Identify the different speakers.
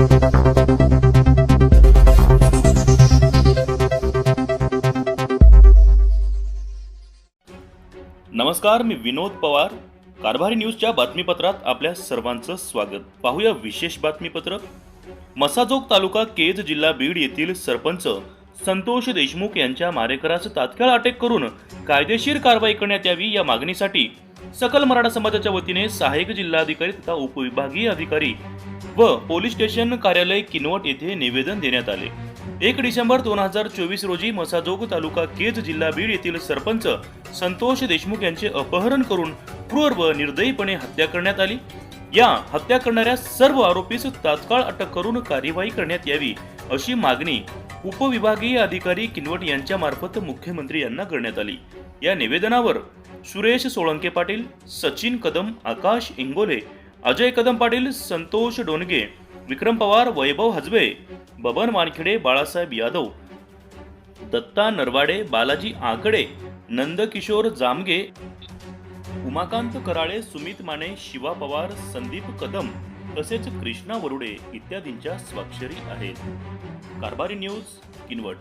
Speaker 1: नमस्कार मी विनोद पवार. कारभारी न्यूजच्या बातमीपत्रात आपल्या सर्वांचं स्वागत. पाहूया विशेष बातमीपत्र. मसाजोग तालुका केज जिल्हा बीड येथील सरपंच संतोष देशमुख यांच्या मारेकरास तात्काळ अटक करून कायदेशीर कारवाई करण्यात यावी या मागणीसाठी सकल मराठा समाजाच्या वतीने सहाय्यक जिल्हाधिकारी तथा उपविभागीय अधिकारी व पोलीस स्टेशन कार्यालय किनवट येथे निवेदन देण्यात आले. एक डिसेंबर दोन हजार चोवीस रोजी मसाजोग तालुका केज जिल्हा बीड येथील सरपंच संतोष देशमुख यांचे अपहरण करून क्रूर व निर्दयीपणे हत्या करण्यात आली. या हत्या करणाऱ्या सर्व आरोपीस तात्काळ अटक करून कार्यवाही करण्यात यावी अशी मागणी उपविभागीय अधिकारी किनवट यांच्या मार्फत मुख्यमंत्री यांना करण्यात आली. या निवेदनावर सुरेश सोळंके पाटील सचिन कदम आकाश इंगोले अजय कदम पाटील संतोष डोनगे विक्रम पवार वैभव हजबे बबन वानखेडे बाळासाहेब यादव दत्ता नरवाडे बालाजी आकडे नंदकिशोर जामगे उमाकांत कराळे सुमित माने शिवा पवार संदीप कदम तसेच कृष्णा वरुडे इत्यादींच्या स्वाक्षरी आहेत. कारभारी न्यूज किनवट.